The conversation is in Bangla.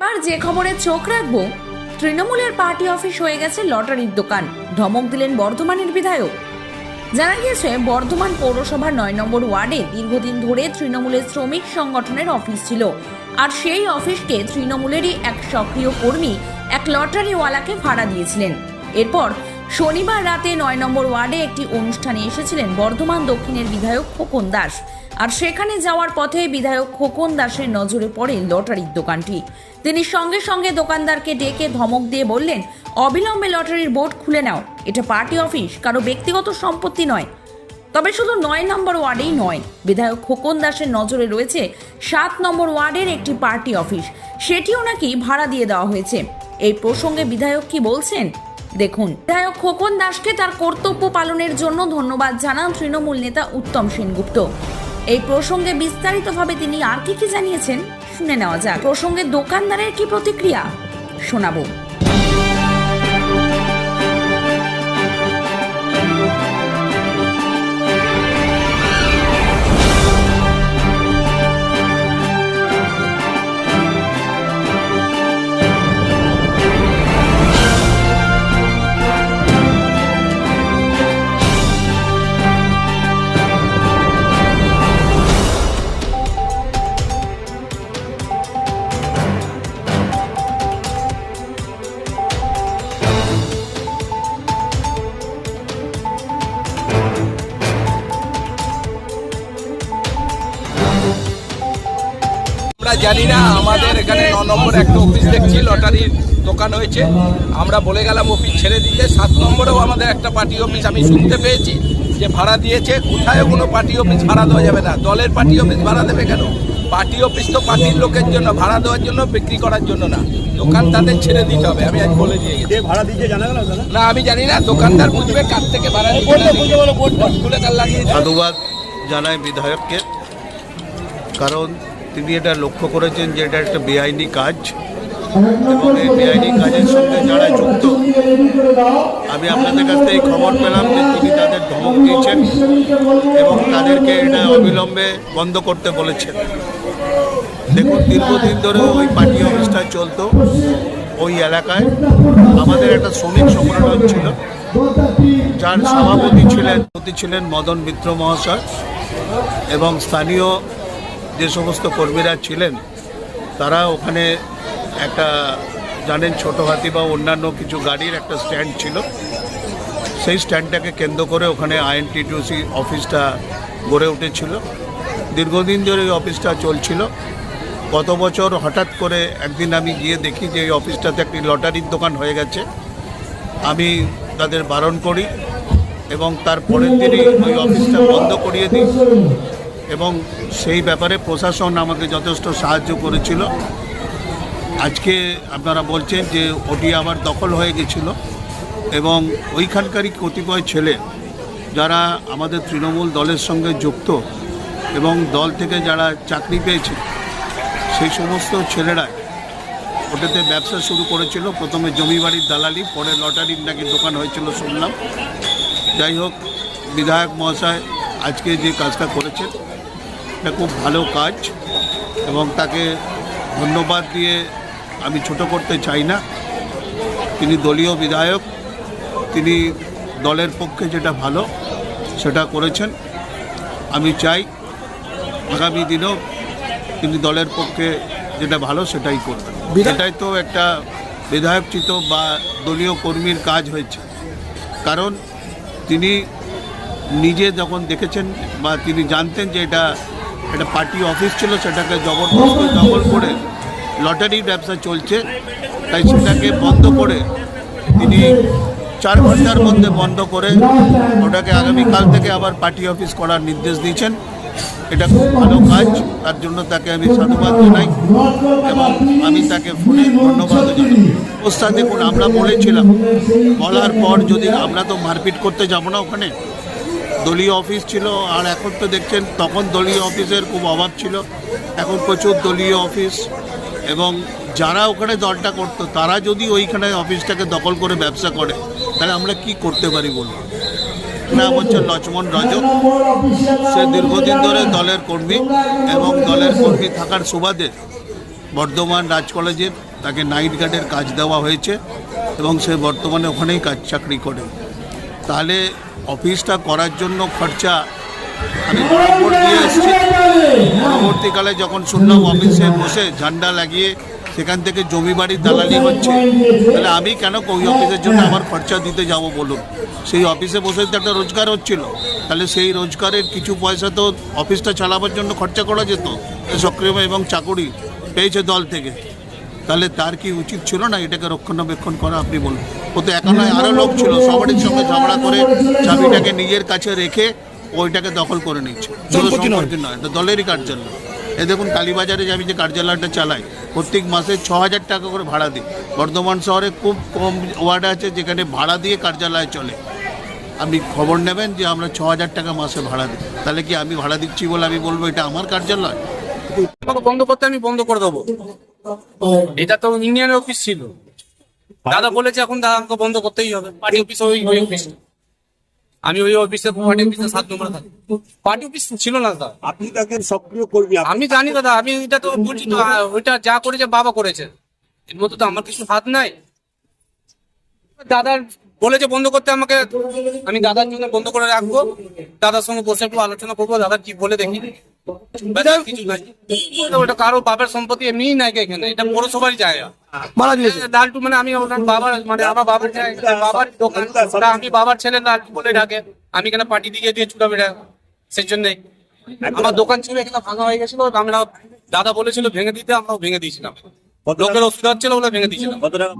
এবার যে খবরে চোখ রাখব, তৃণমূলের পার্টি অফিস হয়ে গেছে লটারির দোকান। ধমক দিলেন বর্ধমানের বিধায়ক। জানা গিয়েছে, বর্ধমান পৌরসভার নয় নম্বর ওয়ার্ডে দীর্ঘদিন ধরে তৃণমূলের শ্রমিক সংগঠনের অফিস ছিল। আর সেই অফিসকে তৃণমূলেরই এক সক্রিয় কর্মী, এক লটারিওয়ালাকে ভাড়া দিয়েছিলেন। এরপর শনিবার রাতে নয় নম্বর ওয়ার্ডে একটি অনুষ্ঠানে এসেছিলেন বর্ধমান দক্ষিণের বিধায়ক খোকন দাস। আর সেখানে যাওয়ার পথে বিধায়ক খোকন দাসের নজরে পড়ে লটারির দোকানটি। তিনি সঙ্গে সঙ্গে দোকানদারকে ডেকে ধমক দিয়ে বললেন, অবিলম্বে লটারির বোর্ড খুলে নাও। এটা পার্টি অফিস, কারও ব্যক্তিগত সম্পত্তি নয়। তবে শুধু নয় নম্বর ওয়ার্ডেই নয়। বিধায়ক খোকন দাসের নজরে রয়েছে সাত নম্বর ওয়ার্ডের একটি পার্টি অফিস। সেটিও নাকি ভাড়া দিয়ে দেওয়া হয়েছে। এই প্রসঙ্গে বিধায়ক কি বলছেন? দেখুন। বিধায়ক খোকন দাসকে তার কর্তব্য পালনের জন্য ধন্যবাদ জানান তৃণমূল নেতা উত্তম সেনগুপ্ত। এই প্রসঙ্গে বিস্তারিতভাবে তিনি আর কি কি জানিয়েছেন, শুনে নেওয়া যাক। প্রসঙ্গে দোকানদারের কি প্রতিক্রিয়া, শোনাবো। জানি না আমাদের এখানে ন নম্বর একটা অফিস দেখছি লটারির দোকান হয়েছে। আমরা বলে গেলাম অফিস ছেড়ে দিতে। সাত নম্বরেও আমাদের একটা পার্টি অফিস আমি শুনতে পেয়েছি যে ভাড়া দিয়েছে। কোথায় কোনো পার্টি অফিস ভাড়া দেওয়া যাবে না। দলের পার্টি অফিস ভাড়া দেবে কেন? পার্টি অফিস তো পার্টির লোকের জন্য ভাড়া দেওয়ার জন্য বিক্রি করার জন্য না। দোকান তাদের ছেড়ে দিতে হবে আমি আজ বলে দিয়ে গেছি। ভাড়া দিচ্ছে জানা গেল না আমি জানি না দোকানদার বুঝবে কার থেকে ভাড়া খুলে তার লাগিয়ে। সাধুবাদ জানাই বিধায়ককে কারণ তিনি এটা লক্ষ্য করেছেন যে এটা একটা বেআইনি কাজ এবং এই বেআইনি কাজের সঙ্গে যারা যুক্ত, আমি আপনাদের কাছ থেকে খবর পেলাম যে তিনি তাদের ধমক দিয়েছেন এবং তাদেরকে এটা অবিলম্বে বন্ধ করতে বলেছেন। দেখুন, দীর্ঘদিন ধরে ওই পার্টি অফিসটা চলতো ওই এলাকায়। আমাদের একটা শ্রমিক সংগঠন ছিল, যার সভাপতি ছিলেন ছিলেন মদন মিত্র মহাশয় এবং স্থানীয় যে সমস্ত কর্মীরা ছিলেন, তারা ওখানে একটা জানেন ছোট হাতি বা অন্যান্য কিছু গাড়ির একটা স্ট্যান্ড ছিল। সেই স্ট্যান্ডটাকে কেন্দ্র করে ওখানে আইএনটিটিউসি অফিসটা গড়ে উঠেছিল। দীর্ঘদিন ধরে এই অফিসটা চলছিল। গত বছর হঠাৎ করে একদিন আমি গিয়ে দেখি যে এই অফিসটাতে একটি লটারির দোকান হয়ে গেছে। আমি তাদের বারণ করি এবং তার পরের দিনই ওই অফিসটা বন্ধ করিয়ে দিই। এবং সেই ব্যাপারে প্রশাসন আমাকে যথেষ্ট সাহায্য করেছিল। আজকে আপনারা বলছেন যে ওটি আবার দখল হয়ে গেছিল এবং ওইখানকারই কতিপয় ছেলে যারা আমাদের তৃণমূল দলের সঙ্গে যুক্ত এবং দল থেকে যারা চাকরি পেয়েছে, সেই সমস্ত ছেলেরা ওটাতে ব্যবসা শুরু করেছিল। প্রথমে জমি বাড়ির দালালি, পরে লটারির নাকি দোকান হয়েছিল শুনলাম। যাই হোক, বিধায়ক মহাশয় আজকে যে কাজটা করেছেন এটা খুব ভালো কাজ এবং তাকে ধন্যবাদ দিয়ে আমি ছোট করতে চাই না। তিনি দলীয় বিধায়ক তিনি দলের পক্ষে যেটা ভালো সেটা করেছেন। আমি চাই আগামী দিনেও তিনি দলের পক্ষে যেটা ভালো সেটাই করবেন। এটাই তো একটা বিধায়কচিত বা দলীয় কর্মীর কাজ হয়েছে। কারণ তিনি নিজে যখন দেখেছেন বা তিনি জানতেন যে এটা একটা পার্টি অফিস ছিল, সেটাকে জবরদস্তি দখল করে লটারির ব্যবসা চলছে। তাই সেটাকে বন্ধ করে তিনি চার ঘণ্টার মধ্যে বন্ধ করে ওটাকে আগামীকাল থেকে আবার পার্টি অফিস করার নির্দেশ দিয়েছেন। এটা খুব ভালো কাজ, তার জন্য তাকে আমি সাধুবাদ জানাই এবং আমি তাকে ফোনে ধন্যবাদ জানাই। অবস্থা দেখুন, আমরা বলেছিলাম, বলার পর যদি আমরা তো মারপিট করতে যাব না ওখানে দলীয় অফিস ছিল, আর এখন তো দেখছেন তখন দলীয় অফিসের খুব অভাব ছিল। এখন প্রচুর দলীয় অফিস এবং যারা ওখানে দলটা করতো, তারা যদি ওইখানে অফিসটাকে দখল করে ব্যবসা করে, তাহলে আমরা কি করতে পারি বলুন? নাম হচ্ছে লক্ষ্মণ রজক সে দীর্ঘদিন ধরে দলের কর্মী এবং দলের কর্মী থাকার সুবাদে বর্ধমান রাজ কলেজের তাকে নাইট গার্ডের কাজ দেওয়া হয়েছে এবং সে বর্তমানে ওখানেই কাজ চাকরি করে। তাহলে অফিসটা করার জন্য খরচা আমি বরাবর দিয়ে এসেছি। পরবর্তীকালে যখন শুনলাম অফিসে বসে ঝান্ডা লাগিয়ে সেখান থেকে জমি বাড়ির দালালি হচ্ছে, তাহলে আমি কেন ওই অফিসের জন্য আমার খরচা দিতে যাব বলুন? সেই অফিসে বসে তো একটা রোজগার হচ্ছিল, তাহলে সেই রোজগারের কিছু পয়সা তো অফিসটা চালাবার জন্য খরচা করা যেত, সক্রিয় এবং চাকুরি পেয়েছে দল থেকে। তাহলে তার কি উচিত ছিল না এটাকে রক্ষণাবেক্ষণ করা? আপনি বলুন। ও তো একা নয় আরও লোক ছিল। সবারই সঙ্গে ঝগড়া করে চাবিটাকে নিজের কাছে রেখে ওইটাকে দখল করে নিচ্ছে। নয়। এটা দলেরই কার্যালয়। এ দেখুন কালীবাজারে যে আমি যে কার্যালয়টা চালাই প্রত্যেক মাসে ছ হাজার টাকা করে ভাড়া দিই। বর্ধমান শহরে খুব কম ওয়ার্ড আছে যেখানে ভাড়া দিয়ে কার্যালয় চলে। আপনি খবর নেবেন যে আমরা ছ হাজার টাকা মাসে ভাড়া দিই। তাহলে কি আমি ভাড়া দিচ্ছি বলে আমি বলব এটা আমার কার্যালয়? বন্ধ করতে আমি বন্ধ করে দেবো। এটা তো ইউনিয়ন অফিস ছিল। দাদা বলেছে এখন দাদা আমাকে বন্ধ করতেই হবে। পার্টি অফিস ওই ওই অফিস। আমি ওই অফিসে পার্টি অফিসে সাত নম্বরে থাকি। পার্টি অফিস ছিল না দাদা। আপনি তাকে সক্রিয় আমি জানি দাদা আমি এটা তো বলছি তো ওইটা যা করেছে বাবা করেছে। এর মধ্যে তো আমার কিছু হাত নাই। দাদার বলেছে বন্ধ করতে আমাকে আমি দাদার জন্য বন্ধ করে রাখব। দাদার সঙ্গে বসে একটু আলোচনা করব দাদা কি বলে দেখি। ব্যাস আর কিছু নাই। ওটা কারও বাবার সম্পত্তি এমনিই নাই এখানে। এটা পৌরসভারই জায়গা। মারা দিয়েছে লালটু মানে আমি ওনার বাবার মানে আমার বাবার বাবার দোকান। আমি বাবার ছেলে লালটু বলে ডাকে। আমি কেন পার্টি দিয়ে দিয়ে ছুটাবে এটা সেই জন্যই আমার দোকান ছিল এখানে ভাঙা হয়ে গেছিল। আমরা দাদা বলেছিল ভেঙে দিতে আমরাও ভেঙে দিয়েছিলাম। লোকের অসুবিধা হচ্ছিল বলে ভেঙে দিয়েছিলাম। কত টাকা?